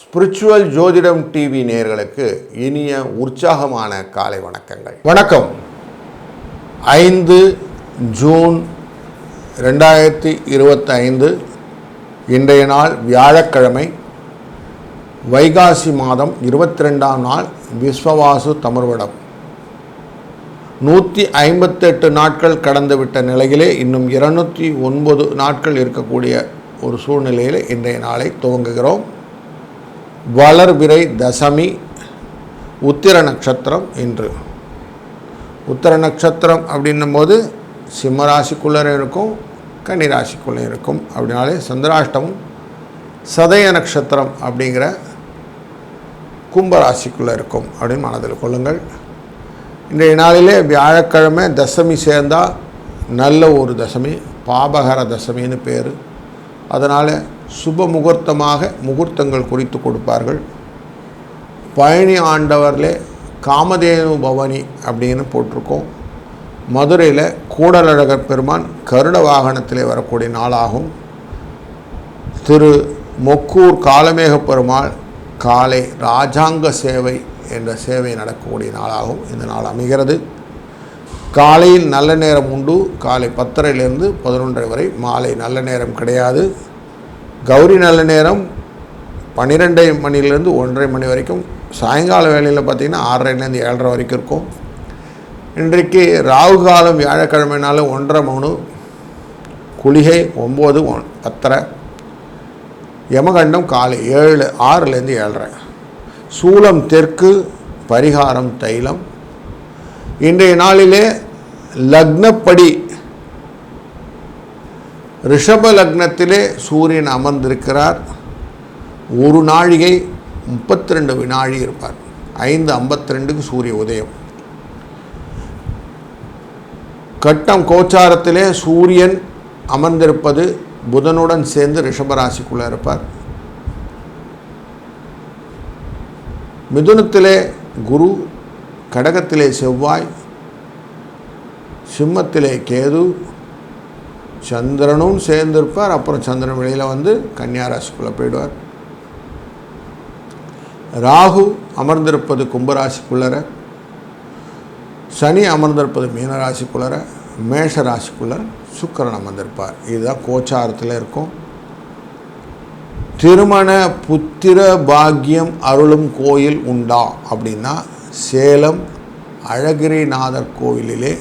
Spiritual ஜோதிடம் TV நேயர்களுக்கு இனிய உற்சாகமான காலை வணக்கங்கள். வணக்கம். ஐந்து ஜூன் ரெண்டாயிரத்தி இருபத்தைந்து இன்றைய நாள் வியாழக்கிழமை வைகாசி மாதம் இருபத்தி ரெண்டாம் நாள் விஸ்வவாசு தமிழ்வடம் நூற்றி ஐம்பத்தெட்டு நாட்கள் கடந்துவிட்ட நிலையிலே இன்னும் இருநூற்றி ஒன்பது நாட்கள் இருக்கக்கூடிய ஒரு சூழ்நிலையில் இன்றைய நாளை துவங்குகிறோம். வளர்பிறை தசமி உத்திர நட்சத்திரம் இன்று. உத்திர நட்சத்திரம் அப்படின்னும் போது சிம்மராசிக்குள்ளே இருக்கும் கன்னி ராசிக்குள்ளே இருக்கும். அப்படின்னாலே சந்திராஷ்டமம் சதய நட்சத்திரம் அப்படிங்கிற கும்பராசிக்குள்ளே இருக்கும் அப்படின்னு மனதில் கொள்ளுங்கள். இன்றைய நாளிலே வியாழக்கிழமை தசமி சேர்ந்தால் நல்ல ஒரு தசமி பாபகர தசமின்னு பேர். அதனால் சுப முகூர்த்தமாக முகூர்த்தங்கள் குறித்து கொடுப்பார்கள். பழனி ஆண்டவர்லே காமதேனு பவனி அப்படின்னு போட்டிருக்கோம். மதுரையில் கூடலழகர் பெருமான் கருட வாகனத்திலே வரக்கூடிய நாளாகும். திரு மொக்கூர் காலமேக பெருமாள் காலை ராஜாங்க சேவை என்ற சேவை நடக்கக்கூடிய நாளாகும் இந்த நாள் அமைகிறது. காலையில் நல்ல நேரம் உண்டு. காலை பத்தரையிலிருந்து பதினொன்றரை வரை மாலை நல்ல நேரம் கிடையாது. கௌரி நல்ல நேரம் பன்னிரெண்டரை மணிலேருந்து ஒன்றரை மணி வரைக்கும். சாயங்கால வேளையில் பார்த்திங்கன்னா ஆறரைலேருந்து ஏழரை வரைக்கும் இருக்கும். இன்றைக்கு ராகு காலம் வியாழக்கிழமைனால ஒன்றரை மூணு குளிகை ஒம்பது ஒன் பத்தரை. யமகண்டம் காலை ஏழு ஆறுலேருந்து ஏழரை. சூலம் தெற்கு பரிகாரம் தைலம். இன்றைய நாளிலே லக்னப்படி ரிஷப லக்னத்திலே சூரியன் அமர்ந்திருக்கிறார். ஒரு நாழிகை முப்பத்தி ரெண்டு வினாழி இருப்பார். ஐந்து ஐம்பத்தி ரெண்டுக்கு சூரிய உதயம். கட்டம் கோச்சாரத்திலே சூரியன் அமர்ந்திருப்பது புதனுடன் சேர்ந்து ரிஷபராசிக்குள்ளே இருப்பார். மிதுனத்திலே குரு கடகத்திலே செவ்வாய் சிம்மத்திலே கேது சந்திரனும் சேர்ந்திருப்பார். அப்புறம் சந்திரன் வெளியில் வந்து கன்னியாராசிக்குள்ளே போயிடுவார். ராகு அமர்ந்திருப்பது கும்பராசிக்குள்ளர சனி அமர்ந்திருப்பது மீனராசிக்குள்ளர மேஷ ராசிக்குள்ளர சுக்கரன் அமர்ந்திருப்பார். இதுதான் கோச்சாரத்தில் இருக்கும். திருமண புத்திர பாக்கியம் அருளும் கோயில் உண்டா? அப்படின்னா சேலம் அழகிரிநாதர் கோயிலிலே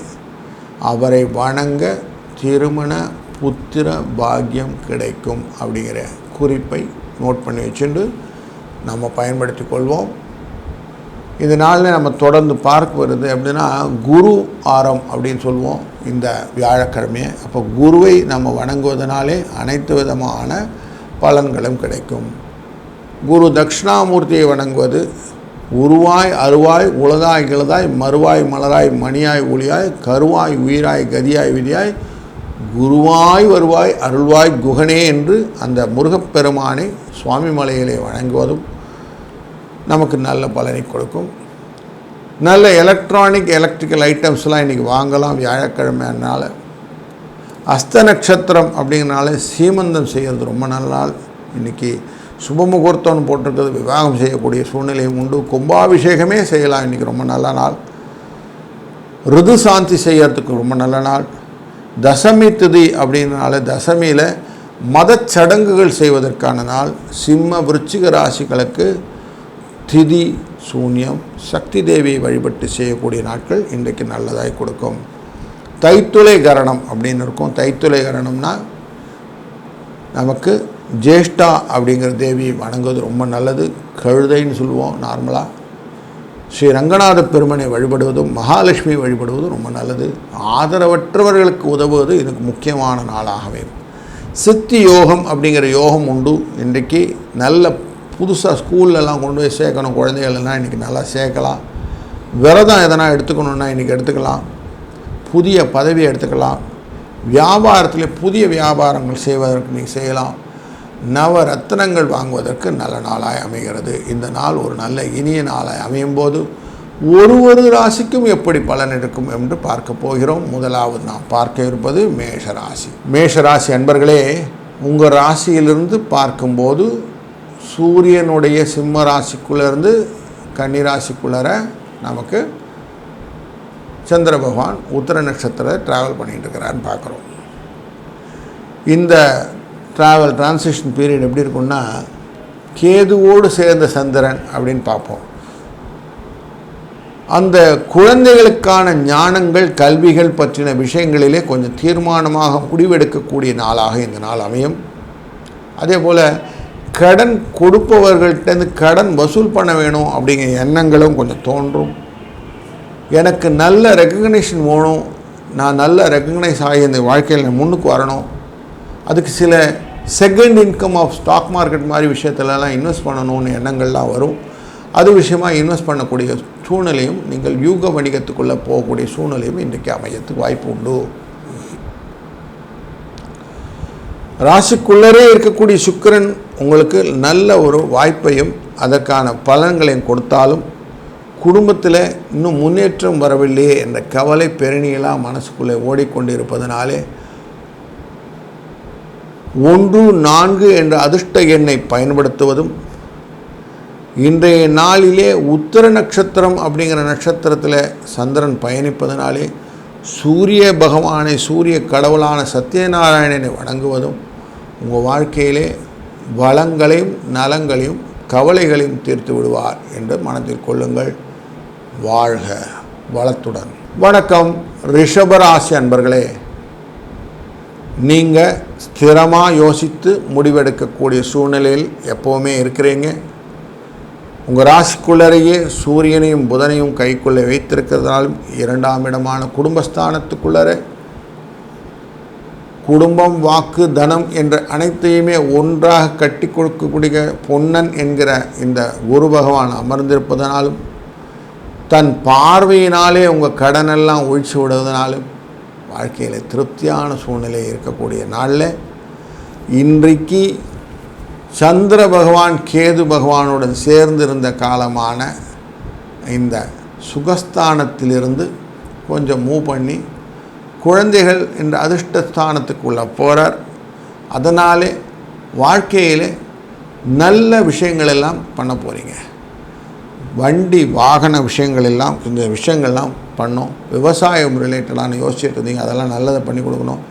அவரை வணங்க திருமண புத்திர பாக்கியம் கிடைக்கும் அப்படிங்கிற குறிப்பை நோட் பண்ணி வச்சுட்டு நம்ம பயன்படுத்தி கொள்வோம். இந்த நாளில் நம்ம தொடர்ந்து பார்க்க வருது அப்படின்னா குரு ஆரம் அப்படின்னு சொல்லுவோம் இந்த வியாழக்கிழமையை. அப்போ குருவை நம்ம வணங்குவதனாலே அனைத்து விதமான பலன்களும் கிடைக்கும். குரு தட்சிணாமூர்த்தியை வணங்குவது உருவாய் அருவாய் உலதாய் கிளதாய் மறுவாய் மலராய் மணியாய் ஒளியாய் கருவாய் உயிராய் கதியாய் விதியாய் குருவாய் வருவாய் அருள்வாய் குகனே என்று அந்த முருகப்பெருமானை சுவாமி மலையிலே வணங்குவதும் நமக்கு நல்ல பலனை கொடுக்கும். நல்ல எலக்ட்ரானிக் எலக்ட்ரிக்கல் ஐட்டம்ஸ்லாம் இன்றைக்கி வாங்கலாம். வியாழக்கிழமைனால அஸ்த நட்சத்திரம் அப்படிங்கிறனால சீமந்தம் செய்கிறது ரொம்ப நல்ல நாள் இன்றைக்கி சுபமுகூர்த்தம்னு போட்டிருக்கிறது விவாகம் செய்யக்கூடிய சூழ்நிலையும் உண்டு. கும்பாபிஷேகமே செய்யலாம் இன்றைக்கி ரொம்ப நல்ல நாள். ருது சாந்தி செய்யறதுக்கு ரொம்ப நல்ல நாள். தசமி திதி அப்படின்றனால தசமியில் மதச்சடங்குகள் செய்வதற்கான நாள். சிம்ம விருச்சிக ராசிகளுக்கு திதி சூன்யம் சக்தி தேவியை வழிபட்டு செய்யக்கூடிய நாட்கள் இன்றைக்கு நல்லதாய் கொடுக்கும். தைத்துளை கரணம் அப்படின்னு இருக்கும். தைத்துளை கரணம்னா நமக்கு ஜேஷ்டா அப்படிங்கிற தேவியை வணங்குவது ரொம்ப நல்லது. கழுதைன்னு சொல்லுவோம் நார்மலாக ஸ்ரீ ரங்கநாத பெருமனை வழிபடுவதும் மகாலட்சுமி வழிபடுவதும் ரொம்ப நல்லது. ஆதரவற்றவர்களுக்கு உதவுவது இதுக்கு முக்கியமான நாளாகவே சித்தி யோகம் அப்படிங்கிற யோகம் உண்டு. இன்றைக்கு நல்ல புதுசாக ஸ்கூல்லலாம் கொண்டு போய் சேர்க்கணும். குழந்தைகள்லாம் இன்றைக்கி நல்லா சேர்க்கலாம். விரதம் எதனா எடுத்துக்கணுன்னா இன்றைக்கி எடுத்துக்கலாம். புதிய பதவி எடுத்துக்கலாம். வியாபாரத்தில் புதிய வியாபாரங்கள் செய்வதற்கு நீங்கள் செய்யலாம். நவ ரத்னங்கள் வாங்குவதற்கு நல்ல நாளாய் அமைகிறது. இந்த நாள் ஒரு நல்ல இனிய நாளாய் அமையும் போது ஒரு ஒரு ராசிக்கும் எப்படி பலன் இருக்கும் என்று பார்க்க போகிறோம். முதலாவது நாம் பார்க்க இருப்பது மேஷ ராசி. மேஷ ராசி அன்பர்களே உங்கள் ராசியிலிருந்து பார்க்கும்போது சூரியனுடைய சிம்ம ராசிக்குள்ளேருந்து கன்னிராசிக்குள்ளர நமக்கு சந்திர பகவான் உத்தர நட்சத்திர ட்ராவல் பண்ணிகிட்டு இருக்கிறான்னு பார்க்குறோம். இந்த ட்ராவல் டிரான்சிஷன் பீரியட் எப்படி இருக்கும்னா கேதுவோடு சேர்ந்த சந்திரன் அப்படின்னு பார்ப்போம். அந்த குழந்தைகளுக்கான ஞானங்கள் கல்விகள் பற்றின விஷயங்களிலே கொஞ்சம் தீர்மானமாக முடிவெடுக்கக்கூடிய நாளாக இந்த நாள் அமையும். அதே போல் கடன் கொடுப்பவர்கள்ட்டேருந்து கடன் வசூல் பண்ண வேணும் அப்படிங்கிற எண்ணங்களும் கொஞ்சம் தோன்றும். எனக்கு நல்ல ரெக்கக்னேஷன் வேணும். நான் நல்ல ரெக்கக்னைஸ் ஆகி இந்த வாழ்க்கையில் முன்னுக்கு வரணும். அதுக்கு சில second income of stock market மாதிரி விஷயத்துலலாம் இன்வெஸ்ட் பண்ணணும்னு எண்ணங்கள்லாம் வரும். அது விஷயமாக இன்வெஸ்ட் பண்ணக்கூடிய சூழ்நிலையும் நீங்கள் யூக வணிகத்துக்குள்ளே போகக்கூடிய சூழ்நிலையும் இன்றைக்கு அமையத்துக்கு வாய்ப்பு உண்டு. ராசிக்குள்ளரே இருக்கக்கூடிய சுக்கரன் உங்களுக்கு நல்ல ஒரு வாய்ப்பையும் அதற்கான பலன்களையும் கொடுத்தாலும் குடும்பத்தில் இன்னும் முன்னேற்றம் வரவில்லையே என்ற கவலை பெருணியெல்லாம் மனசுக்குள்ளே ஓடிக்கொண்டிருப்பதனாலே ஒன்று நான்கு என்ற அதிர்ஷ்ட எண்ணை பயன்படுத்துவதும் இன்றைய நாளிலே உத்தர நட்சத்திரம் அப்படிங்கிற நட்சத்திரத்தில் சந்திரன் பயணிப்பதனாலே சூரிய பகவானை சூரிய கடவுளான சத்யநாராயணனை வணங்குவதும் உங்கள் வாழ்க்கையிலே வளங்களையும் நலங்களையும் கவலைகளையும் தீர்த்து விடுவார் என்று மனத்தில் கொள்ளுங்கள். வாழ்க வளத்துடன். வணக்கம் ரிஷபராசி அன்பர்களே. நீங்கள் ஸ்திரமாக யோசித்து முடிவெடுக்கக்கூடிய சூழ்நிலையில் எப்போவுமே இருக்கிறீங்க. உங்கள் ராசிக்குள்ளரையே சூரியனையும் புதனையும் கைக்குள்ளே வைத்திருக்கிறதாலும் இரண்டாம் இடமான குடும்பஸ்தானத்துக்குள்ளரே குடும்பம் வாக்கு தனம் என்ற அனைத்தையுமே ஒன்றாக கட்டி கொடுக்கக்கூடிய பொன்னன் என்கிற இந்த குரு பகவான் அமர்ந்திருப்பதனாலும் தன் பார்வையினாலே உங்கள் கடனெல்லாம் ஒழிச்சு விடுவதனாலும் வாழ்க்கையில் திருப்தியான சூழ்நிலை இருக்கக்கூடிய நாளில் இன்றைக்கு சந்திர பகவான் கேது பகவானுடன் சேர்ந்திருந்த காலமான இந்த சுகஸ்தானத்திலிருந்து கொஞ்சம் மூவ் பண்ணி குழந்தைகள் என்ற அதிர்ஷ்டஸ்தானத்துக்குள்ளே போகிறார் அதனாலே வாழ்க்கையில் நல்ல விஷயங்களெல்லாம் பண்ண போகிறீங்க வண்டி வாகன விஷயங்கள் எல்லாம் இந்த விஷயங்கள்லாம் பண்ணோம். விவசாயம் ரிலேட்டடான யோசிச்சுட்டு இருந்தீங்க. அதெல்லாம் நல்லதை பண்ணி கொடுக்கணும்.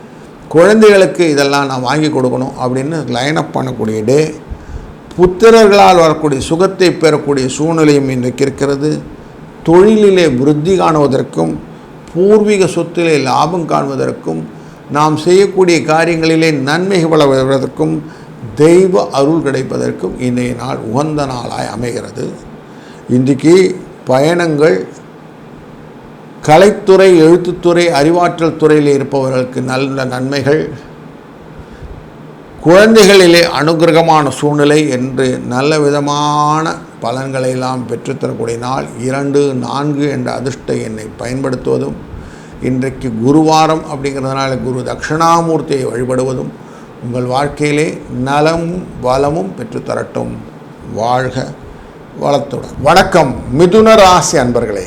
குழந்தைகளுக்கு இதெல்லாம் நான் வாங்கி கொடுக்கணும் அப்படின்னு லைன் அப் பண்ணக்கூடிய டே புத்திரர்களால் வரக்கூடிய சுகத்தை பெறக்கூடிய சூழ்நிலையும் இன்றைக்கு இருக்கிறது. தொழிலிலே விருத்தி காணுவதற்கும் பூர்வீக சொத்திலே லாபம் காணுவதற்கும் நாம் செய்யக்கூடிய காரியங்களிலே நன்மை வளர்வதற்கும் தெய்வ அருள் கிடைப்பதற்கும் இன்றைய நாள் உகந்த நாளாய் அமைகிறது. இன்றைக்கு பயணங்கள் கலைத்துறை எழுத்துத்துறை அறிவாற்றல் துறையில் இருப்பவர்களுக்கு நல்ல நன்மைகள். குழந்தைகளிலே அனுகிரகமான சூழ்நிலை என்று நல்ல விதமான பலன்களை எல்லாம் பெற்றுத்தரக்கூடிய நாள் இரண்டு நான்கு என்ற அதிர்ஷ்ட எண்ணை பயன்படுத்துவதும் இன்றைக்கு குருவாரம் அப்படிங்கிறதுனால குரு தட்சிணாமூர்த்தியை வழிபடுவதும் உங்கள் வாழ்க்கையிலே நலமும் வளமும் பெற்றுத்தரட்டும். வாழ்க வளத்துடன் வணக்கம் மிதுன ராசி அன்பர்களே.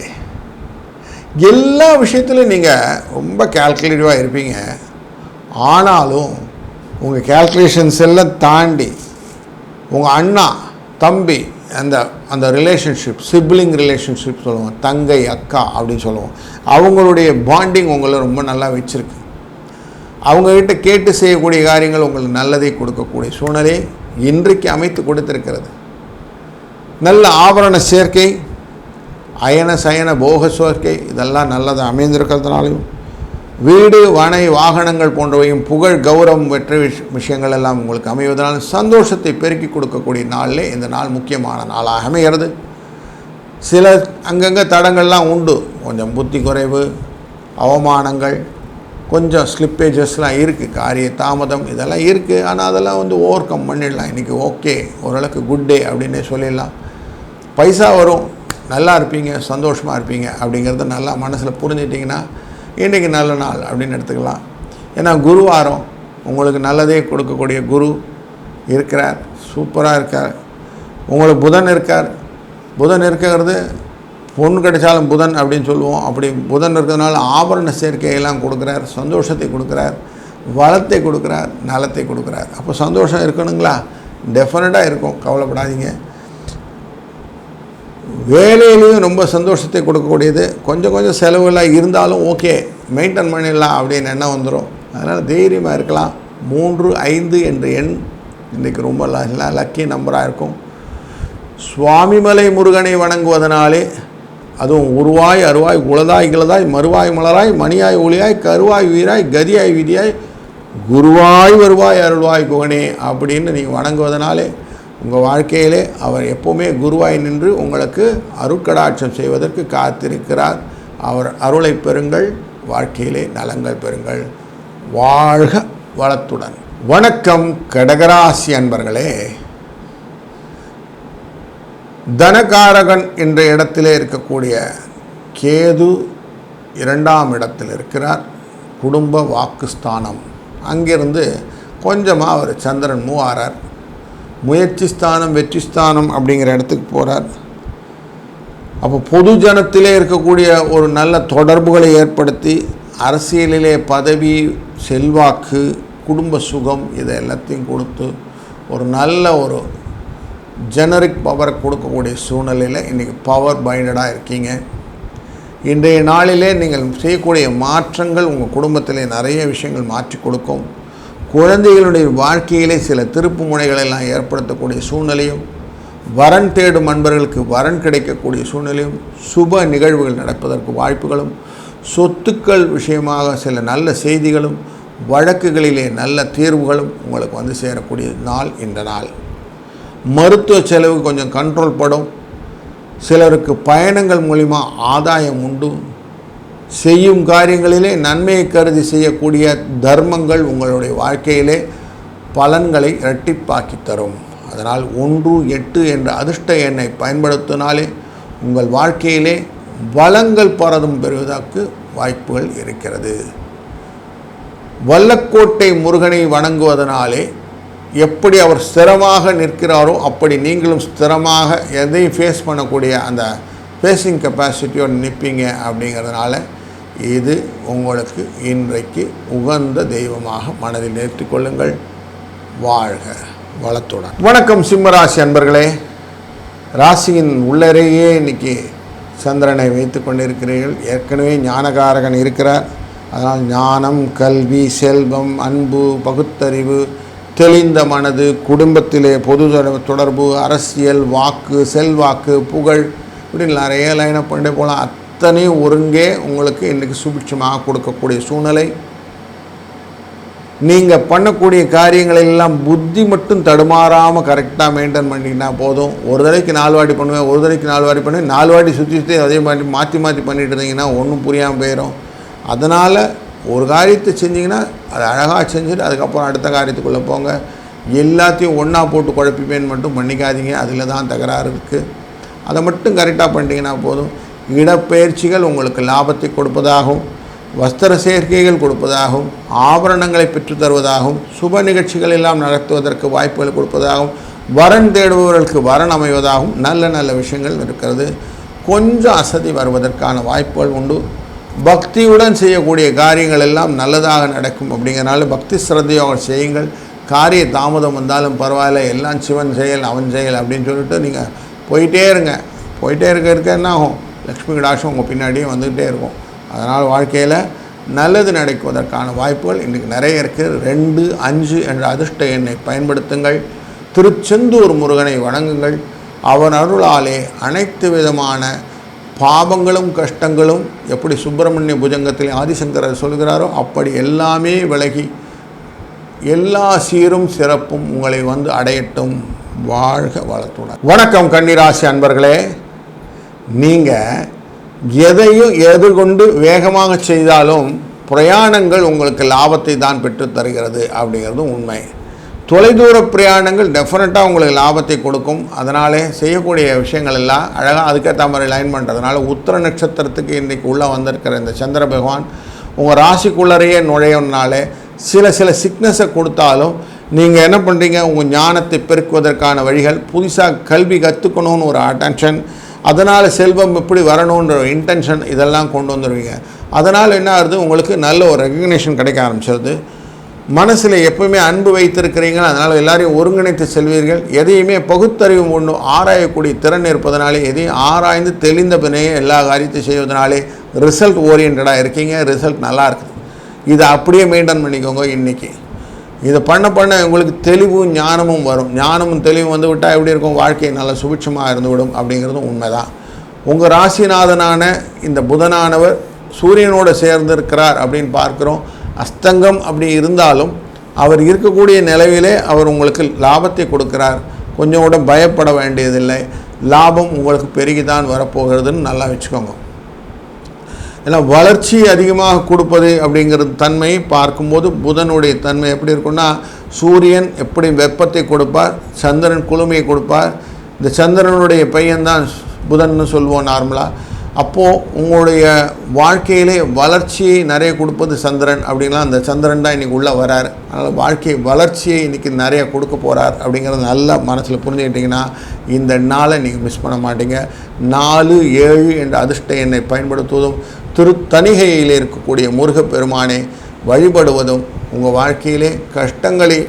எல்லா விஷயத்துலையும் நீங்கள் ரொம்ப கேல்குலேட்டிவாக இருப்பீங்க. ஆனாலும் உங்கள் கேல்குலேஷன்ஸ் எல்லாம் தாண்டி உங்கள் அண்ணா தம்பி அந்த அந்த ரிலேஷன்ஷிப் சிப்ளிங் ரிலேஷன்ஷிப் சொல்லுவோம் தங்கை அக்கா அப்படின்னு சொல்லுவோம். அவங்களுடைய பாண்டிங் உங்களை ரொம்ப நல்லா வச்சுருக்கு. அவங்கக்கிட்ட கேட்டு செய்யக்கூடிய காரியங்கள் உங்களுக்கு நல்லதை கொடுக்கக்கூடிய சூழ்நிலை இன்றைக்கு அமைத்து கொடுத்துருக்கிறது. நல்ல ஆபரண சேர்க்கை அயன சயன போக சேர்க்கை இதெல்லாம் நல்லது அமைந்திருக்கிறதுனாலையும் வீடு வனை வாகனங்கள் போன்றவையும் புகழ் கௌரவம் வெற்ற விஷ் விஷயங்கள் எல்லாம் உங்களுக்கு அமைவதனால் சந்தோஷத்தை பெருக்கி கொடுக்கக்கூடிய நாளிலே இந்த நாள் முக்கியமான நாளாக அமைகிறது. சில அங்கங்கே தடங்கள்லாம் உண்டு. கொஞ்சம் புத்தி குறைவு அவமானங்கள் கொஞ்சம் ஸ்லிப்பேஜஸ்லாம் இருக்குது காரிய தாமதம் இதெல்லாம் இருக்குது ஆனால் அதெல்லாம் வந்து ஓவர் கம் பண்ணிடலாம். இன்றைக்கி ஓகே ஓரளவுக்கு குட் டே அப்படின்னே சொல்லிடலாம். பைசா வரும். நல்லா இருப்பீங்க சந்தோஷமாக இருப்பீங்க அப்படிங்கிறத நல்லா மனசில் புரிஞ்சிட்டிங்கன்னா இன்றைக்கி நல்ல நாள் அப்படின்னு எடுத்துக்கலாம். ஏன்னா குருவாரம் உங்களுக்கு நல்லதே கொடுக்கக்கூடிய குரு இருக்கிறார் சூப்பராக இருக்கார். உங்களுக்கு புதன் இருக்கார். புதன் இருக்கிறது பொண்ணு கிடைச்சாலும் புதன் அப்படின்னு சொல்லுவோம். அப்படி புதன் இருக்கிறதுனால ஆபரண சேர்க்கையெல்லாம் கொடுக்குறார் சந்தோஷத்தை கொடுக்குறார் வளத்தை கொடுக்குறார் நலத்தை கொடுக்குறார். அப்போ சந்தோஷம் இருக்கணுங்களா? டெஃபினட்டாக இருக்கும். கவலைப்படாதீங்க. வேலையிலையும் ரொம்ப சந்தோஷத்தை கொடுக்கக்கூடியது. கொஞ்சம் கொஞ்சம் செலவுலாம் இருந்தாலும் ஓகே மெயின்டைன் பண்ணிடலாம் அப்படின்னு எண்ணம் வந்துடும் அதனால் தைரியமாக இருக்கலாம். மூன்று ஐந்து என்ற எண் இன்றைக்கி ரொம்ப லக்கி நம்பராக இருக்கும். சுவாமிமலை முருகனை வணங்குவதனாலே அதுவும் உருவாய் அருவாய் உளதாய் கிளதாய் மறுவாய் மலராய் மணியாய் ஒளியாய் கருவாய் வீராய் கதியாய் விதியாய் குருவாய் வருவாய் அருள்வாய் குகனே அப்படின்னு நீங்கள் வணங்குவதனாலே உங்கள் வாழ்க்கையிலே அவர் எப்போவுமே குருவாய் நின்று உங்களுக்கு அருட்கடாட்சம் செய்வதற்கு காத்திருக்கிறார். அவர் அருளை பெறுங்கள் வாழ்க்கையிலே நலங்கள் பெறுங்கள். வாழ்க வளத்துடன். வணக்கம் கடகராசி அன்பர்களே. தனகாரகன் என்ற இடத்திலே இருக்கக்கூடிய கேது இரண்டாம் இடத்தில் இருக்கிறார். குடும்ப வாக்குஸ்தானம். அங்கிருந்து கொஞ்சமாக அவர் சந்திரன் மூவாரார் முயற்சி ஸ்தானம் வெற்றி ஸ்தானம் அப்படிங்கிற இடத்துக்கு போகிறார் அப்போ பொது ஜனத்திலே இருக்கக்கூடிய ஒரு நல்ல தொடர்புகளை ஏற்படுத்தி அரசியலிலே பதவி செல்வாக்கு குடும்ப சுகம் இதை எல்லாத்தையும் கொடுத்து ஒரு நல்ல ஒரு ஜெனரிக் பவரை கொடுக்கக்கூடிய சூழ்நிலையில் இன்றைக்கி பவர் பைண்டடாக இருக்கீங்க. இன்றைய நாளிலே நீங்கள் செய்யக்கூடிய மாற்றங்கள் உங்கள் குடும்பத்திலே நிறைய விஷயங்கள் மாற்றி கொடுக்கும். குழந்தைகளுடைய வாழ்க்கையிலே சில திருப்பு முனைகளெல்லாம் ஏற்படுத்தக்கூடிய சூழ்நிலையும் வரன் தேடும் அன்பர்களுக்கு வரன் கிடைக்கக்கூடிய சூழ்நிலையும் சுப நிகழ்வுகள் நடப்பதற்கு வாய்ப்புகளும் சொத்துக்கள் விஷயமாக சில நல்ல செய்திகளும் வழக்குகளிலே நல்ல தீர்வுகளும் உங்களுக்கு வந்து சேரக்கூடிய நாள் இந்த நாள். மருத்துவ செலவு கொஞ்சம் கண்ட்ரோல் படும். சிலருக்கு பயணங்கள் மூலிமா ஆதாயம் உண்டு. செய்யும் காரியங்களிலே நன்மையை கருதி செய்யக்கூடிய தர்மங்கள் உங்களுடைய வாழ்க்கையிலே பலன்களை இரட்டிப்பாக்கி தரும். அதனால் ஒன்று எட்டு என்ற அதிர்ஷ்ட எண்ணை பயன்படுத்தினாலே உங்கள் வாழ்க்கையிலே வளங்கள் பரதும் பெறுவதற்கு வாய்ப்புகள் இருக்கிறது. வல்லக்கோட்டை முருகனை வணங்குவதனாலே எப்படி அவர் ஸ்திரமாக நிற்கிறாரோ அப்படி நீங்களும் ஸ்திரமாக எதையும் ஃபேஸ் பண்ணக்கூடிய அந்த ஃபேஸிங் கெப்பாசிட்டியோடு நிற்பீங்க அப்படிங்கிறதுனால இது உங்களுக்கு இன்றைக்கு உகந்த தெய்வமாக மனதில் நிறுத்திக் வாழ்க வளத்துடன். வணக்கம் சிம்மராசி அன்பர்களே. ராசியின் உள்ளரையே இன்னைக்கு சந்திரனை வைத்து கொண்டிருக்கிறீர்கள். ஏற்கனவே ஞானகாரகன் இருக்கிறார். அதனால் ஞானம் கல்வி செல்வம் அன்பு பகுத்தறிவு தெளிந்த மனது குடும்பத்திலே பொது தொடர்பு அரசியல் வாக்கு செல்வாக்கு புகழ் இப்படி நிறைய லைனப் பண்ணிட்டே போகலாம். அத்தனையும் ஒருங்கே உங்களுக்கு இன்றைக்கி சுபிட்சமாக கொடுக்கக்கூடிய சூழ்நிலை. நீங்கள் பண்ணக்கூடிய காரியங்களை எல்லாம் புத்தி மட்டும் தடுமாறாமல் கரெக்டாக மெயின்டைன் பண்ணிங்கன்னா போதும். ஒரு தடவைக்கு நாலு வாட்டி பண்ணுவேன் ஒரு தடவைக்கு நாலு வாட்டி பண்ணுவேன். நாலு வாட்டி சுற்றி சுற்றி அதே மாதிரி மாற்றி மாற்றி பண்ணிட்டு இருந்தீங்கன்னா ஒன்றும் புரியாமல் போயிடும் அதனால் ஒரு காரியத்தை செஞ்சிங்கன்னா அதை அழகாக செஞ்சுட்டு அதுக்கப்புறம் அடுத்த காரியத்துக்குள்ளே போங்க. எல்லாத்தையும் ஒன்றா போட்டு குழப்பிப்பேன்னு மட்டும் பண்ணிக்காதீங்க. அதில் தான் தகராறு இருக்குது அதை மட்டும் கரெக்டாக பண்ணிட்டீங்கன்னா போதும். இடப்பெயர்ச்சிகள் உங்களுக்கு லாபத்தை கொடுப்பதாகவும் வஸ்திர சேர்க்கைகள் கொடுப்பதாகவும் ஆபரணங்களை பெற்றுத்தருவதாகவும் சுப நிகழ்ச்சிகள் எல்லாம் நடத்துவதற்கு வாய்ப்புகள் கொடுப்பதாகவும் வரன் தேடுபவர்களுக்கு வரன் அமைவதாகவும் நல்ல நல்ல விஷயங்கள் இருக்கிறது. கொஞ்சம் அசதி வருவதற்கான வாய்ப்புகள் உண்டு. பக்தியுடன் செய்யக்கூடிய காரியங்கள் எல்லாம் நல்லதாக நடக்கும் அப்படிங்கிறனால பக்தி சிரத்தையோடு செய்யுங்கள். காரிய தாமதம் வந்தாலும் பரவாயில்ல எல்லாம் சிவன் செயல் அவன் செயல் அப்படின்னு சொல்லிட்டு நீங்கள் போயிட்டே இருங்க. போயிட்டே இருக்க இருக்க என்ன ஆகும்? லக்ஷ்மி கடாட்சம் உங்கள் பின்னாடியே வந்துக்கிட்டே இருக்கும். அதனால் வாழ்க்கையில் நல்லது நடக்குவதற்கான வாய்ப்புகள் இன்றைக்கி நிறைய இருக்குது ரெண்டு அஞ்சு என்ற அதிர்ஷ்ட எண்ணை பயன்படுத்துங்கள். திருச்செந்தூர் முருகனை வணங்குங்கள். அவன் அருளாலே அனைத்து விதமான பாவங்களும் கஷ்டங்களும் எப்படி சுப்பிரமணிய புஜங்கத்தில் ஆதிசங்கரர் சொல்கிறாரோ அப்படி எல்லாமே விலகி எல்லா சீரும் சிறப்பும் உங்களை வந்து அடையட்டும். வாழ்க வளத்துடன். வணக்கம் கன்னிராசி அன்பர்களே. நீங்கள் எதையும் எதிர்கொண்டு வேகமாக செய்தாலும் பிரயாணங்கள் உங்களுக்கு லாபத்தை தான் பெற்று தருகிறது அப்படிங்கிறதும் உண்மை. தொலைதூர பிரயாணங்கள் டெஃபினட்டாக உங்களுக்கு லாபத்தை கொடுக்கும். அதனாலே செய்யக்கூடிய விஷயங்கள் எல்லாம் அழகாக அதுக்கேற்ற மாதிரி லைன் பண்ணுறதுனால உத்திர நட்சத்திரத்துக்கு இன்றைக்கு உள்ளே வந்திருக்கிற இந்த சந்திர பகவான் உங்கள் ராசிக்குள்ளறையே நுழையனாலே சில சில சிக்னஸை கொடுத்தாலும் நீங்கள் என்ன பண்ணுறீங்க உங்கள் ஞானத்தை பெருக்குவதற்கான வழிகள். புதுசாக கல்வி கற்றுக்கணும்னு ஒரு அட்டென்ஷன் அதனால் செல்வம் எப்படி வரணுன்ற இன்டென்ஷன் இதெல்லாம் கொண்டு வந்துடுவீங்க அதனால் என்ன ஆகுது? உங்களுக்கு நல்ல ஒரு ரெகக்னேஷன் கிடைக்க ஆரம்பிச்சிருது. மனசில் எப்பவுமே அன்பு வைத்திருக்கிறீங்க அதனால் எல்லாரையும் ஒருங்கிணைத்து செல்வீர்கள். எதையுமே பகுத்தறிவு ஒன்று ஆராயக்கூடிய திறன் இருப்பதனாலே எதையும் ஆராய்ந்து தெளிந்த பின்னே எல்லா காரியத்தையும் செய்வதனாலே ரிசல்ட் ஓரியன்டாக இருக்கீங்க. ரிசல்ட் நல்லா இருக்குது. இதை அப்படியே மெயின்டைன் பண்ணிக்கோங்க இன்றைக்கி இதை பண்ண பண்ண உங்களுக்கு தெளிவும் ஞானமும் வரும். ஞானமும் தெளிவும் வந்து விட்டால் எப்படி இருக்கும்? வாழ்க்கை நல்ல சுபிட்சமாக இருந்துவிடும் அப்படிங்கிறதும் உண்மைதான். உங்கள் ராசிநாதனான இந்த புதனானவர் சூரியனோடு சேர்ந்திருக்கிறார் அப்படின்னு பார்க்குறோம். அஸ்தங்கம் அப்படி இருந்தாலும் அவர் இருக்கக்கூடிய நிலவிலே அவர் உங்களுக்கு லாபத்தை கொடுக்கிறார். கொஞ்சம் கூட பயப்பட வேண்டியதில்லை. லாபம் உங்களுக்கு பெருகிதான் வரப்போகிறதுன்னு நல்லா வச்சுக்கோங்க. ஏன்னா வளர்ச்சி அதிகமாக கொடுப்பது அப்படிங்கிறது தன்மையை பார்க்கும்போது புதனுடைய தன்மை எப்படி இருக்குன்னா சூரியன் எப்படி வெப்பத்தை கொடுப்பார் சந்திரன் குளுமையை கொடுப்பார் இந்த சந்திரனுடைய பையன்தான் புதன்னு சொல்லுவோம் நார்மலாக அப்போது உங்களுடைய வாழ்க்கையிலே வளர்ச்சியை நிறைய கொடுப்பது சந்திரன் அப்படின்லாம் அந்த சந்திரன் தான் இன்றைக்கி உள்ளே வரார். அதனால் வாழ்க்கை வளர்ச்சியை இன்றைக்கி நிறைய கொடுக்க போகிறார் அப்படிங்கிறத நல்லா மனசில் புரிஞ்சுக்கிட்டிங்கன்னா இந்த நாளை நீங்கள் மிஸ் பண்ண மாட்டீங்க. நாலு ஏழு என்ற அதிர்ஷ்ட எண்ணை பயன்படுத்துவதும் திருத்தணிகையில் இருக்கக்கூடிய முருகப்பெருமானை வழிபடுவதும் உங்கள் வாழ்க்கையிலே கஷ்டங்களை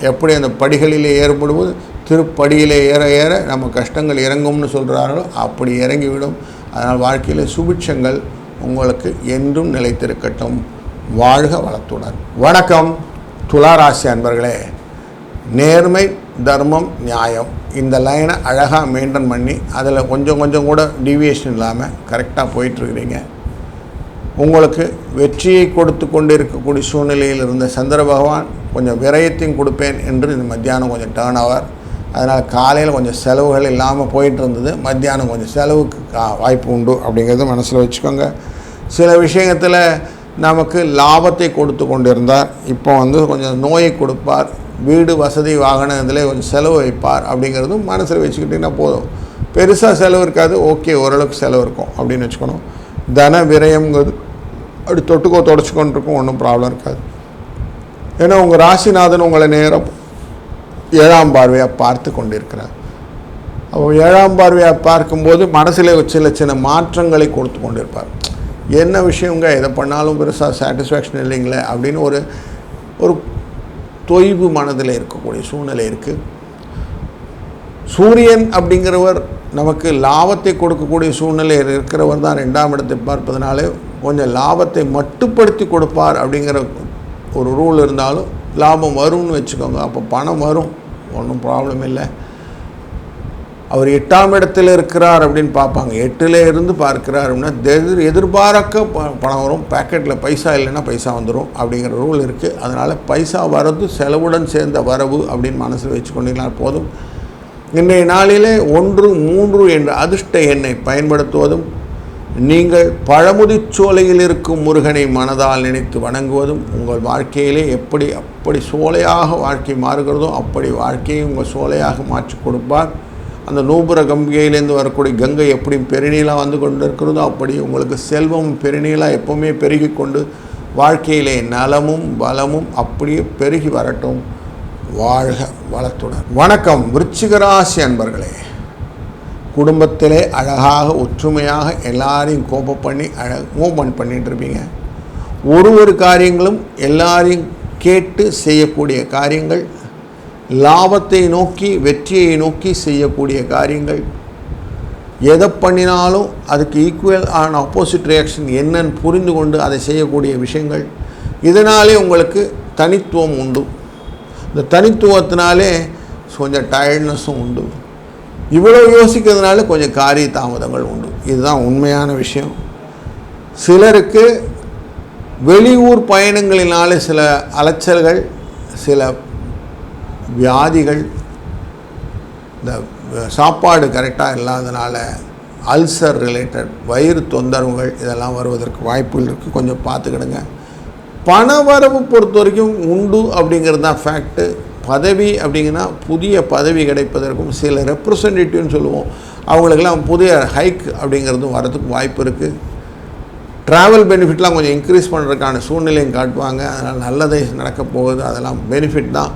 எப்படி அந்த படிகளிலே ஏற்படுவது திருப்படியிலே ஏற ஏற நம்ம கஷ்டங்கள் இறங்கும்னு சொல்கிறார்களோ அப்படி இறங்கிவிடும். அதனால் வாழ்க்கையில் சுபிட்சங்கள் உங்களுக்கு என்றும் நிலைத்திருக்கட்டும். வாழ்க வளத்துடன். வணக்கம். துளாராசி அன்பர்களே நேர்மை தர்மம் நியாயம். இந்த லைனை அழகாக மெயின்டைன் பண்ணி அதில் கொஞ்சம் கொஞ்சம் கூட டிவியேஷன் இல்லாமல் கரெக்டாக போயிட்டுருக்கிறீங்க உங்களுக்கு வெற்றியை கொடுத்து கொண்டு இருக்கக்கூடிய சூழ்நிலையில் இருந்த சந்திர பகவான் கொஞ்சம் விரயத்தையும் கொடுப்பேன் என்று இந்த மத்தியானம் கொஞ்சம் டேர்ன் ஆவார். அதனால் காலையில் கொஞ்சம் செலவுகள் இல்லாமல் போயிட்டு இருந்தது. மத்தியானம் கொஞ்சம் செலவுக்கு வாய்ப்பு உண்டு அப்படிங்கிறத மனசில் வச்சுக்கோங்க. சில விஷயத்தில் நமக்கு லாபத்தை கொடுத்து கொண்டிருந்தார். இப்போ வந்து கொஞ்சம் நோயை கொடுப்பார். வீடு வசதி வாகனம் இதில் கொஞ்சம் செலவு வைப்பார் அப்படிங்கிறதும் மனசில் வச்சுக்கிட்டிங்கன்னா போதும். பெருசாக செலவு இருக்காது. ஓகே ஓரளவுக்கு செலவு இருக்கும் அப்படின்னு வச்சுக்கணும். தன விரயங்கிறது அப்படி தொட்டுக்கோ தொடச்சிக்கொண்டு இருக்கும் ஒன்றும் ப்ராப்ளம் இருக்காது. ஏன்னா உங்கள் ராசிநாதன் உங்களை நேரம் ஏழாம் பார்வையாக பார்த்து கொண்டிருக்கிறார். அப்போ ஏழாம் பார்வையாக பார்க்கும்போது மனசில் சில சின்ன மாற்றங்களை கொடுத்து கொண்டிருப்பார். என்ன விஷயங்க எதை பண்ணாலும் பெருசாக சாட்டிஸ்ஃபேக்ஷன் இல்லைங்களே அப்படின்னு ஒரு ஒரு தொய்வு மனதில் இருக்கக்கூடிய சூழ்நிலை இருக்குது சூரியன் அப்படிங்கிறவர் நமக்கு லாபத்தை கொடுக்கக்கூடிய சூழ்நிலையில் இருக்கிறவர் தான் ரெண்டாம் இடத்தை பார்ப்பதனாலே கொஞ்சம் லாபத்தை மட்டுப்படுத்தி கொடுப்பார் அப்படிங்கிற ஒரு ரூல் இருந்தாலும் லாபம் வரும்னு வச்சுக்கோங்க. அப்போ பணம் வரும். ஒன்றும் ப்ராப்ளம் இல்லை. அவர் எட்டாம் இடத்துல இருக்கிறார் அப்படின்னு பார்ப்பாங்க. எட்டில் இருந்து பார்க்கிறார் அப்படின்னா எதிர் எதிர்பார்க்க ப- பணம் வரும். பேக்கெட்டில் பைசா இல்லைன்னா பைசா வந்துடும் அப்படிங்கிற ரூல் இருக்குது அதனால் பைசா வரது செலவுடன் சேர்ந்த வரவு அப்படின்னு மனசில் வச்சுக்கொண்டீங்கன்னா போதும். இன்றைய நாளிலே ஒன்று மூன்று என்ற அதிர்ஷ்ட எண்ணை பயன்படுத்துவதும் நீங்கள் பழமுதிர்ச் சோலையில் இருக்கும் முருகனை மனதால் நினைத்து வணங்குவதும் உங்கள் வாழ்க்கையிலே எப்படி அப்படி சோலையாக வாழ்க்கை மாறுகிறதோ அப்படி வாழ்க்கையை உங்கள் சோலையாக மாற்றி கொடுப்பார். அந்த நூபுர கங்கையிலேருந்து வரக்கூடிய கங்கை எப்படி பெருநீளாக வந்து கொண்டு இருக்கிறதோ அப்படி உங்களுக்கு செல்வம் பெருநீளாக எப்பவுமே பெருகி கொண்டு வாழ்க்கையிலே நலமும் பலமும் அப்படியே பெருகி வரட்டும். வாழ்க வளத்துடன். வணக்கம். விருச்சிகராசி அன்பர்களே. குடும்பத்திலே அழகாக ஒற்றுமையாக எல்லாரையும் கோபம் பண்ணி அழ மூவ்மெண்ட் பண்ணிட்டு இருப்பீங்க. ஒரு ஒரு காரியங்களும் எல்லாரையும் கேட்டு செய்யக்கூடிய காரியங்கள் லாபத்தை நோக்கி வெற்றியை நோக்கி செய்யக்கூடிய காரியங்கள். எதை பண்ணினாலும் அதுக்கு ஈக்குவல் ஆன ஆப்போசிட் ரியாக்ஷன் என்னன்னு புரிந்து கொண்டு அதை செய்யக்கூடிய விஷயங்கள். இதனாலே உங்களுக்கு தனித்துவம் உண்டு. இந்த தனித்துவத்தினாலே கொஞ்சம் டயர்ட்னஸும் உண்டு. இவ்வளோ யோசிக்கிறதுனால கொஞ்சம் காரிய தாமதங்கள் உண்டு. இதுதான் உண்மையான விஷயம். சிலருக்கு வெளியூர் பயணங்களினால் சில அலைச்சல்கள் சில வியாதிகள் இந்த சாப்பாடு கரெக்டாக இல்லாதனால அல்சர் ரிலேட்டட் வயிறு தொந்தரவுகள் இதெல்லாம் வருவதற்கு வாய்ப்புகள் இருக்குது கொஞ்சம் பார்த்துக்கிடுங்க. பண வரவு பொறுத்த வரைக்கும் உண்டு அப்படிங்கிறது தான் ஃபேக்ட்டு பதவி அப்படிங்கன்னா புதிய பதவி கிடைப்பதற்கும் சில ரெப்ரசன்டேட்டிவ்னு சொல்லுவோம். அவங்களுக்கெல்லாம் புதிய ஹைக் அப்படிங்கிறதும் வரதுக்கு வாய்ப்பு இருக்குது ட்ராவல் பெனிஃபிட்லாம் கொஞ்சம் இன்க்ரீஸ் பண்ணுறதுக்கான சூழ்நிலையும் காட்டுவாங்க. அதனால் நல்லதே நடக்க போகுது. அதெல்லாம் பெனிஃபிட் தான்.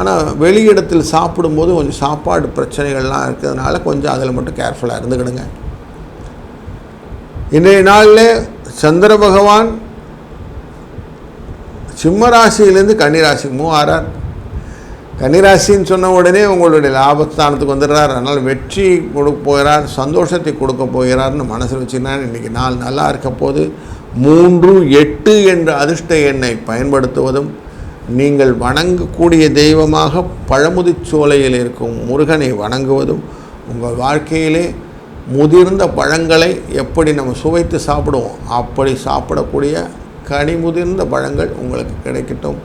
ஆனால் வெளியிடத்தில் சாப்பிடும்போது கொஞ்சம் சாப்பாடு பிரச்சனைகள்லாம் இருக்கிறதுனால கொஞ்சம் அதில் மட்டும் கேர்ஃபுல்லாக இருந்துக்கிடுங்க. இன்றைய நாளில் சந்திர பகவான் சிம்மராசியிலேருந்து கன்னிராசிக்கு கன்னிராசின்னு சொன்ன உடனே உங்களுடைய லாபஸ்தானத்துக்கு வந்துடுறார். அதனால் வெற்றி கொடுக்க போகிறார் சந்தோஷத்தை கொடுக்க போகிறார்னு மனசில் வச்சுன்னா இன்றைக்கி நாள் நல்லா இருக்க போது மூன்று எட்டு என்ற அதிர்ஷ்ட எண்ணை பயன்படுத்துவதும் நீங்கள் வணங்கக்கூடிய தெய்வமாக பழமுதிச்சோலையில் இருக்கும் முருகனை வணங்குவதும் உங்கள் வாழ்க்கையிலே முதிர்ந்த பழங்களை எப்படி நம்ம சுவைத்து சாப்பிடுவோம் அப்படி சாப்பிடக்கூடிய கனி முதிர்ந்த பழங்கள் உங்களுக்கு கிடைக்கட்டும்.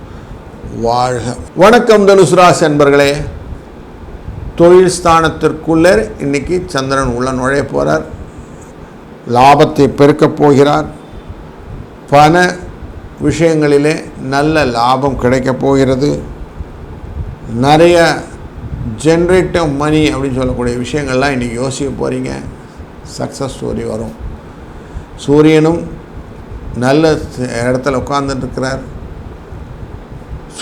வாழ்க. வணக்கம் தனுசுராஸ் என்பர்களே தொழில் ஸ்தானத்திற்குள்ளே இன்னைக்கு சந்திரன் உள்ள நுழைய போகிறார் லாபத்தை பெருக்கப் போகிறார். பண விஷயங்களிலே நல்ல லாபம் கிடைக்கப் போகிறது. நிறைய ஜென்ரேட்டிவ் மணி அப்படின்னு சொல்லக்கூடிய விஷயங்கள்லாம் இன்றைக்கி யோசிக்க போகிறீங்க சக்ஸஸ் ஸ்டோரி வரும். சூரியனும் நல்ல இடத்துல உட்கார்ந்துட்டுருக்கிறார்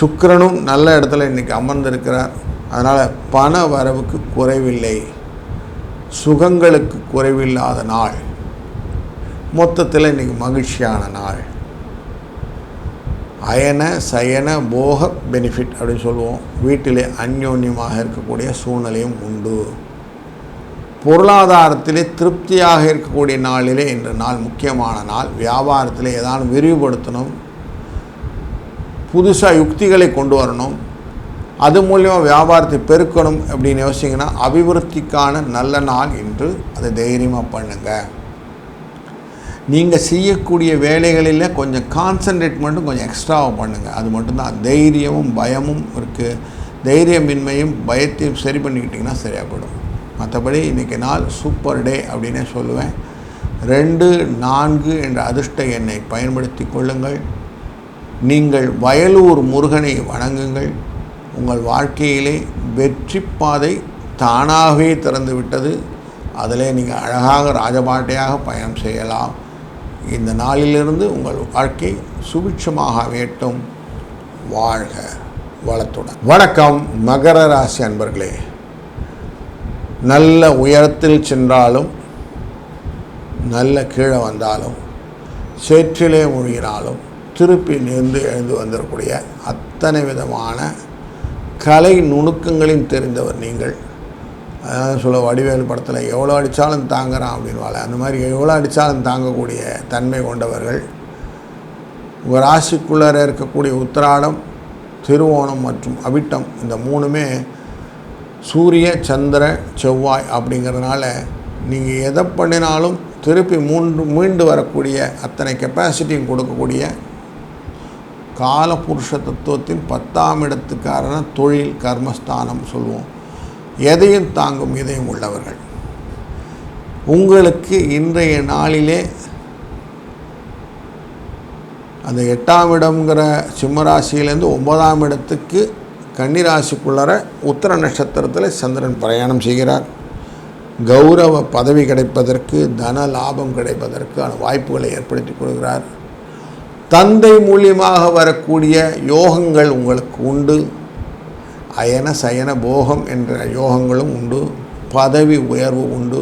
சுக்கரனும் நல்ல இடத்துல இன்றைக்கி அமர்ந்திருக்கிறார். அதனால் பண வரவுக்கு குறைவில்லை. சுகங்களுக்கு குறைவில்லாத நாள். மொத்தத்தில் இன்றைக்கி மகிழ்ச்சியான நாள். அயன சயன போக பெனிஃபிட் அப்படின்னு சொல்லுவோம். வீட்டிலே அந்யோன்யமாக இருக்கக்கூடிய சூழ்நிலையும் உண்டு. பொருளாதாரத்திலே திருப்தியாக இருக்கக்கூடிய நாளிலே இன்று நாள் முக்கியமான நாள். வியாபாரத்தில் ஏதாவது விரிவுபடுத்தணும். புதுசாக யுக்திகளை கொண்டு வரணும். அது மூலியமாக வியாபாரத்தை பெருக்கணும் அப்படின்னு யோசிச்சிங்கன்னா அபிவிருத்திக்கான நல்ல நாள் என்று அதை தைரியமாக பண்ணுங்கள் நீங்கள் செய்யக்கூடிய வேலைகளில் கொஞ்சம் கான்சன்ட்ரேட் மட்டும் கொஞ்சம் எக்ஸ்ட்ராவாக பண்ணுங்கள் அது மட்டும்தான். தைரியமும் பயமும் இருக்குது தைரியமின்மையும் பயத்தையும் சரி பண்ணிக்கிட்டிங்கன்னா சரியாக போயிடும் மற்றபடி இன்றைக்கி நாள் சூப்பர் டே அப்படின்னே சொல்லுவேன். ரெண்டு நான்கு என்ற அதிர்ஷ்ட எண்ணை பயன்படுத்தி கொள்ளுங்கள். நீங்கள் வயலூர் முருகனை வணங்குங்கள். உங்கள் வாழ்க்கையிலே வெற்றி பாதை தானாகவே திறந்து விட்டது அதிலே நீங்கள் அழகாக ராஜபாட்டையாக பயணம் செய்யலாம். இந்த நாளிலிருந்து உங்கள் வாழ்க்கை சுபிட்சமாக வேட்டும் வாழ்க வளத்துடன். வணக்கம் மகர ராசி அன்பர்களே. நல்ல உயரத்தில் சென்றாலும் நல்ல கீழே வந்தாலும் சேற்றிலே மூழ்கினாலும் திருப்பி நின்று எழுந்து வந்திருக்கூடிய அத்தனை விதமான கலை நுணுக்கங்களையும் தெரிந்தவர் நீங்கள். அதான் சொல்ல வடிவேல் படத்தில் எவ்வளோ அடித்தாலும் தாங்குறான் அப்படின்வாள் அந்த மாதிரி எவ்வளோ அடித்தாலும் தாங்கக்கூடிய தன்மை கொண்டவர்கள். உங்கள் ராசிக்குள்ளே இருக்கக்கூடிய உத்திராடம் திருவோணம் மற்றும் அவிட்டம் இந்த மூணுமே சூரிய சந்திர செவ்வாய் அப்படிங்கிறதுனால நீங்கள் எதை பண்ணினாலும் திருப்பி மூன்று மீண்டு வரக்கூடிய அத்தனை கெப்பாசிட்டியும் கொடுக்கக்கூடிய காலபுருஷ தத்துவத்தின் பத்தாம் இடத்துக்காரன தொழில் கர்மஸ்தானம் சொல்லுவோம் எதையும் தாங்கும் இதயம் உள்ளவர்கள். உங்களுக்கு இன்றைய நாளிலே அந்த எட்டாம் இடம்ங்கிற சிம்மராசியிலேருந்து ஒன்பதாம் இடத்துக்கு கன்னிராசிக்குள்ளர உத்தர நட்சத்திரத்தில் சந்திரன் பிரயாணம் செய்கிறார். கௌரவ பதவி கிடைப்பதற்கு தன லாபம் கிடைப்பதற்கான வாய்ப்புகளை ஏற்படுத்தி கொடுக்கிறார் தந்தை மூலியமாக வரக்கூடிய யோகங்கள் உங்களுக்கு உண்டு. அயன சயன போகம் என்ற யோகங்களும் உண்டு. பதவி உயர்வு உண்டு.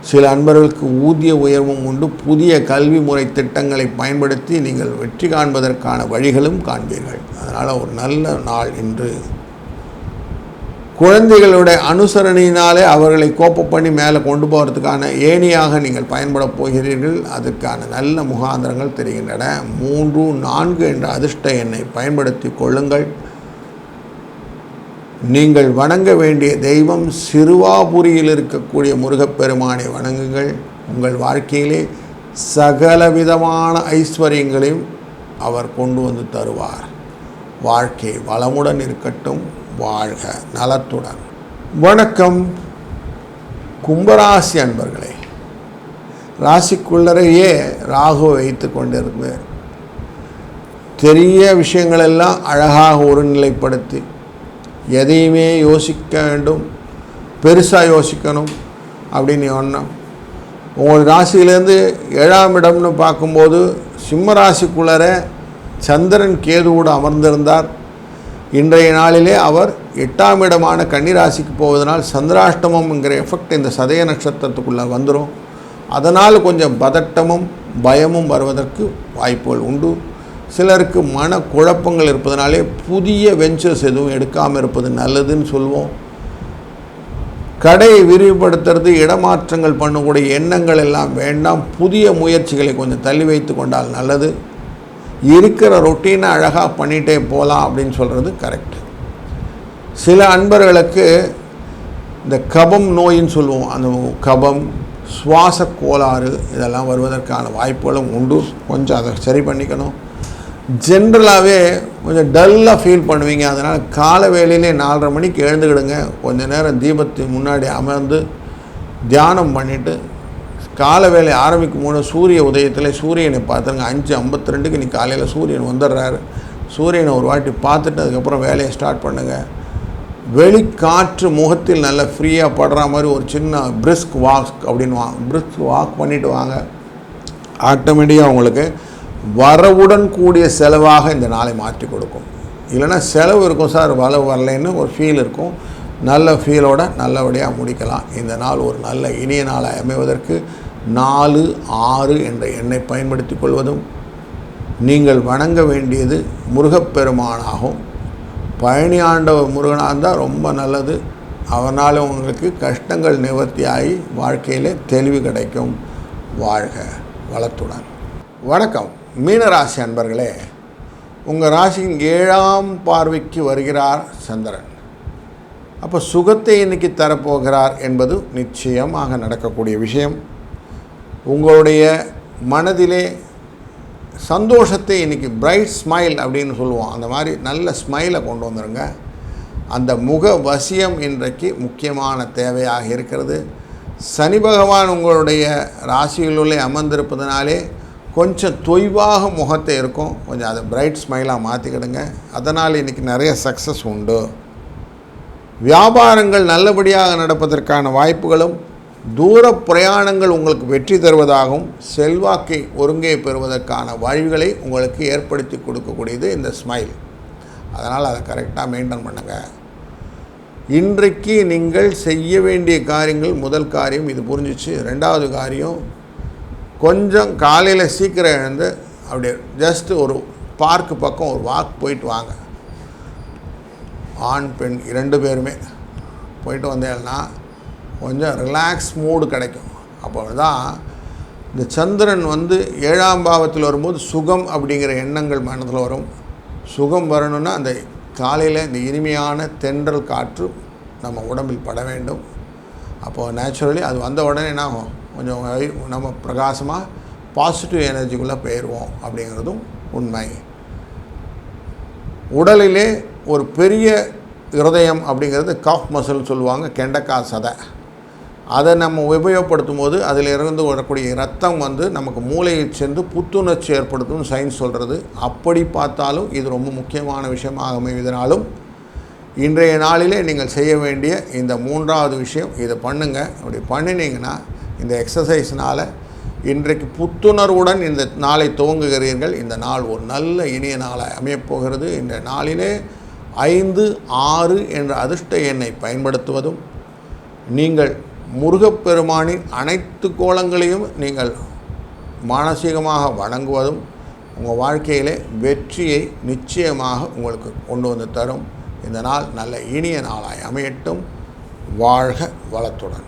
சில அன்பர்களுக்கு ஊதிய உயர்வும் உண்டு. புதிய கல்வி முறை திட்டங்களை பயன்படுத்தி நீங்கள் வெற்றி காண்பதற்கான வழிகளும் காண்பீர்கள். அதனால் ஒரு நல்ல நாள் இன்று குழந்தைகளுடைய அனுசரணையினாலே அவர்களை கோப்ப பண்ணி மேலே கொண்டு போகிறதுக்கான ஏணியாக நீங்கள் பயன்பட போகிறீர்கள். அதுக்கான நல்ல முகாந்திரங்கள் தெரிகின்றன. மூன்று நான்கு என்ற அதிர்ஷ்ட எண்ணை பயன்படுத்தி கொள்ளுங்கள். நீங்கள் வணங்க வேண்டிய தெய்வம் சிறுவாபுரியில் இருக்கக்கூடிய முருகப்பெருமானை வணங்குங்கள். உங்கள் வாழ்க்கையிலே சகலவிதமான ஐஸ்வர்யங்களையும் அவர் கொண்டு வந்து தருவார். வாழ்க்கை வளமுடன் இருக்கட்டும். வாழ்க நலத்துடன். வணக்கம். கும்பராசி அன்பர்களே ராசிக்குள்ளரையே ராகு வைத்து கொண்டிருந்து பெரிய விஷயங்களெல்லாம் அழகாக ஒருநிலைப்படுத்தி எதையுமே யோசிக்க வேண்டும் பெருசாக யோசிக்கணும் அப்படின்னு எண்ணம். உங்கள் ராசியிலேருந்து ஏழாம் இடம்னு பார்க்கும்போது சிம்ம ராசிக்குள்ளர சந்திரன் கேதுவோடு அமர்ந்திருந்தார். இன்றைய நாளிலே அவர் எட்டாம் இடமான கன்னிராசிக்கு போவதனால் சந்திராஷ்டமம்ங்கிற எஃபெக்ட் இந்த சதய நட்சத்திரத்துக்குள்ளே வந்துடும் அதனால் கொஞ்சம் பதட்டமும் பயமும் வருவதற்கு வாய்ப்புகள் உண்டு. சிலருக்கு மன குழப்பங்கள் இருப்பதனாலே புதிய வெஞ்சர்ஸ் எதுவும் எடுக்காமல் இருப்பது நல்லதுன்னு சொல்லுவோம் கடையை விரிவுபடுத்துறது இடமாற்றங்கள் பண்ணக்கூடிய எண்ணங்கள் எல்லாம் வேண்டாம். புதிய முயற்சிகளை கொஞ்சம் தள்ளி வைத்து கொண்டால் நல்லது. இருக்கிற ரொட்டீனை அழகாக பண்ணிகிட்டே போகலாம் அப்படின்னு சொல்கிறது கரெக்ட் சில அன்பர்களுக்கு இந்த கபம் நோயின்னு சொல்லுவோம். அந்த கபம் சுவாச கோளாறு இதெல்லாம் வருவதற்கான வாய்ப்புகளும் உண்டு. கொஞ்சம் அதை சரி பண்ணிக்கணும். ஜென்ரலாகவே கொஞ்சம் டல்லாக ஃபீல் பண்ணுவீங்க. அதனால் கால வேலையிலே நாலரை மணிக்கு எழுந்துக்கிடுங்க. கொஞ்சம் நேரம் தீபத்தின் முன்னாடி அமர்ந்து தியானம் பண்ணிவிட்டு கால வேலை ஆரம்பிக்கும் போது சூரிய உதயத்தில் சூரியனை பார்த்துருங்க. அஞ்சு ஐம்பத்தி ரெண்டுக்கு இன்றைக்கி காலையில் சூரியன் வந்துடுறாரு. சூரியனை ஒரு வாட்டி பார்த்துட்டு அதுக்கப்புறம் வேலையை ஸ்டார்ட் பண்ணுங்கள் வெளிக்காற்று முகத்தில் நல்ல ஃப்ரீயாக படுற மாதிரி ஒரு சின்ன பிரிஸ்க் வாக் அப்படின்னு வாங்க பிரிஸ்க் வாக் பண்ணிவிட்டு வாங்க. ஆட்டோமேட்டிக்காக உங்களுக்கு வரவுடன் கூடிய செலவாக இந்த நாளை மாற்றி கொடுக்கும். இல்லைன்னா செலவு இருக்கும் சார் வரவு வரலைன்னு ஒரு ஃபீல் இருக்கும். நல்ல ஃபீலோட நல்லபடியாக முடிக்கலாம். இந்த நாள் ஒரு நல்ல இனிய நாளாக அமைவதற்கு நாலு ஆறு என்ற எண்ணை பயன்படுத்தி கொள்வதும் நீங்கள் வணங்க வேண்டியது முருகப்பெருமானாகும். பழனி ஆண்டவர் முருகனாக இருந்தால் ரொம்ப நல்லது. அவனால் உங்களுக்கு கஷ்டங்கள் நிவர்த்தியாகி வாழ்க்கையில் தெளிவு கிடைக்கும். வாழ்க வளத்துடன். வணக்கம். மீனராசி அன்பர்களே உங்கள் ராசியின் ஏழாம் பார்வைக்கு வருகிறார் சந்திரன். அப்போ சுகத்தை இன்னைக்கு தரப்போகிறார் என்பது நிச்சயமாக நடக்கக்கூடிய விஷயம். உங்களுடைய மனதிலே சந்தோஷத்தை இன்றைக்கி பிரைட் ஸ்மைல் அப்படின்னு சொல்லுவோம். அந்த மாதிரி நல்ல ஸ்மைலை கொண்டு வந்துடுங்க அந்த முக வசியம் இன்றைக்கு முக்கியமான தேவையாக இருக்கிறது. சனி பகவான் உங்களுடைய ராசிகளுள்ளே அமர்ந்திருப்பதனாலே கொஞ்சம் தொய்வாக முகத்தை இருக்கும். கொஞ்சம் அதை பிரைட் ஸ்மைலாக மாற்றிக்கிடுங்க அதனால் இன்றைக்கி நிறைய சக்ஸஸ் உண்டு. வியாபாரங்கள் நல்லபடியாக நடப்பதற்கான வாய்ப்புகளும் தூர பிரயாணங்கள் உங்களுக்கு வெற்றி தருவதாகவும் செல்வாக்கை ஒருங்கே பெறுவதற்கான வழிகளை உங்களுக்கு ஏற்படுத்தி கொடுக்கக்கூடியது இந்த ஸ்மைல். அதனால் அதை கரெக்டாக மெயின்டைன் பண்ணுங்கள் இன்றைக்கு நீங்கள் செய்ய வேண்டிய காரியங்கள் முதல் காரியம் இது புரிஞ்சிச்சு. ரெண்டாவது காரியம் கொஞ்சம் காலையில் சீக்கிரம் எழுந்து அப்படியே ஜஸ்ட்டு ஒரு பார்க்கு பக்கம் ஒரு வாக் போயிட்டு வாங்க. ஆண் பெண் இரண்டு பேருமே போயிட்டு வந்தேன்னா கொஞ்சம் ரிலாக்ஸ் மூடு கிடைக்கும். அப்போ தான் இந்த சந்திரன் வந்து ஏழாம் பாவத்தில் வரும்போது சுகம் அப்படிங்கிற எண்ணங்கள் மனதில் வரும். சுகம் வரணும்னா அந்த காலையில் இந்த இனிமையான தென்றல் காற்று நம்ம உடம்பில் பட வேண்டும். அப்போது நேச்சுரலி அது வந்த உடனே என்ன ஆகும்? கொஞ்சம் நம்ம பிரகாசமாக பாசிட்டிவ் எனர்ஜிக்குள்ளே போயிடுவோம் அப்படிங்கிறதும் உண்மை. உடலிலே ஒரு பெரிய இருதயம் அப்படிங்கிறது காஃப் மசில் சொல்லுவாங்க கெண்டக்கா சதை. அதை நம்ம உபயோகப்படுத்தும் போது அதில் இருந்து வரக்கூடிய ரத்தம் வந்து நமக்கு மூளையை சென்று புத்துணர்ச்சி ஏற்படுத்தும் சயின்ஸ் சொல்கிறது அப்படி பார்த்தாலும் இது ரொம்ப முக்கியமான விஷயமாக அமைவதனாலும் இன்றைய நாளிலே நீங்கள் செய்ய வேண்டிய இந்த மூன்றாவது விஷயம் இதை பண்ணுங்கள் அப்படி பண்ணினீங்கன்னா இந்த எக்ஸசைஸ்னால் இன்றைக்கு புத்துணர்வுடன் இந்த நாளை துவங்குகிறீர்கள். இந்த நாள் ஒரு நல்ல இனிய நாளாக அமையப்போகிறது. இந்த நாளிலே ஐந்து ஆறு என்ற அதிர்ஷ்ட எண்ணை பயன்படுத்துவதும் நீங்கள் முருகப்பெருமானின் அனைத்து கோலங்களையும் நீங்கள் மானசீகமாக வணங்குவதும் உங்கள் வாழ்க்கையிலே வெற்றியை நிச்சயமாக உங்களுக்கு கொண்டு வந்து தரும். இந்த நாள் நல்ல இனிய நாளாய் அமையட்டும். வாழ்க வளத்துடன்.